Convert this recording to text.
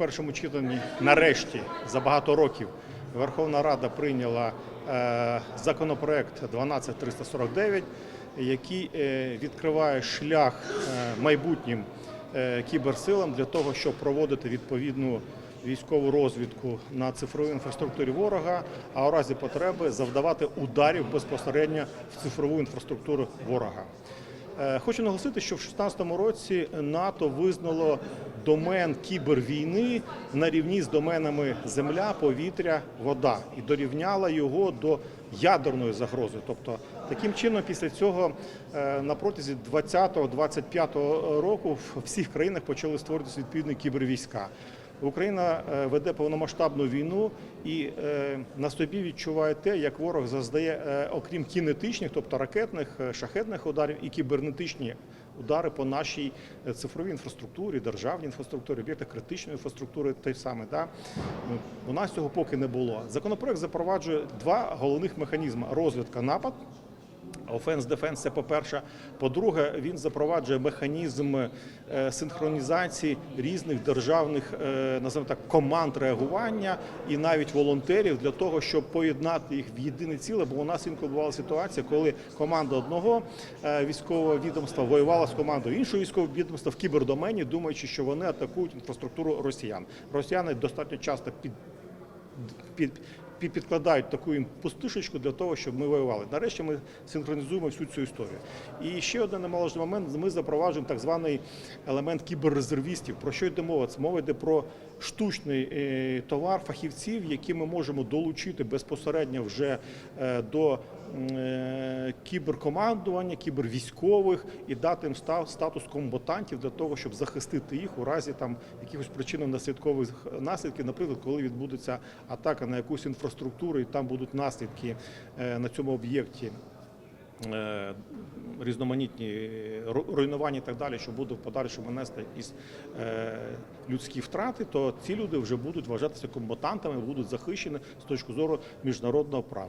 першому читанні нарешті за багато років Верховна Рада прийняла е, законопроект 12349, який е, відкриває шлях е, майбутнім кіберсилам для того, щоб проводити відповідну військову розвідку на цифровій інфраструктурі ворога, а у разі потреби завдавати ударів безпосередньо в цифрову інфраструктуру ворога. Хочу наголосити, що в 2016 році НАТО визнало домен кібервійни на рівні з доменами земля, повітря, вода і дорівняла його до ядерної загрози. Тобто, таким чином, після цього е, на протязі 20-25 року в всіх країнах почали створюватися відповідні кібервійська. Україна е, веде повномасштабну війну і е, на собі відчуває те, як ворог заздає, е, окрім кінетичних, тобто ракетних, шахетних ударів, і кібернетичні удари по нашій цифровій інфраструктурі, державній інфраструктурі, об'єктах критичної інфраструктури. Те саме да? Ну, у нас цього поки не було. Законопроект запроваджує два головних механізми: розвідка напад. Offense Defense – це по-перше. По-друге, він запроваджує механізм е, синхронізації різних державних е, називаємо так команд реагування і навіть волонтерів для того, щоб поєднати їх в єдине ціле. Бо у нас інколи бувала ситуація, коли команда одного е, військового відомства воювала з командою іншого військового відомства в кібердомені, думаючи, що вони атакують інфраструктуру росіян. Росіяни достатньо часто під, під, підкладають таку їм пустишечку для того, щоб ми воювали. Нарешті ми синхронізуємо всю цю історію. І ще один немаловажний момент: ми запроваджуємо так званий елемент кіберрезервістів. Про що йде мова? Це мова йде про штучний е, товар фахівців, які ми можемо долучити безпосередньо вже е, до е, кіберкомандування, кібервійськових і дати їм ста- статус комбатантів для того, щоб захистити їх у разі там якихось причинно-наслідкових наслідків, наприклад, коли відбудеться атака на якусь інфраструктуру, і там будуть наслідки е, на цьому об'єкті. е, Різноманітні руйнування і так далі, що буде в подальшому нести е, людські втрати, то ці люди вже будуть вважатися комбатантами, будуть захищені з точки зору міжнародного права.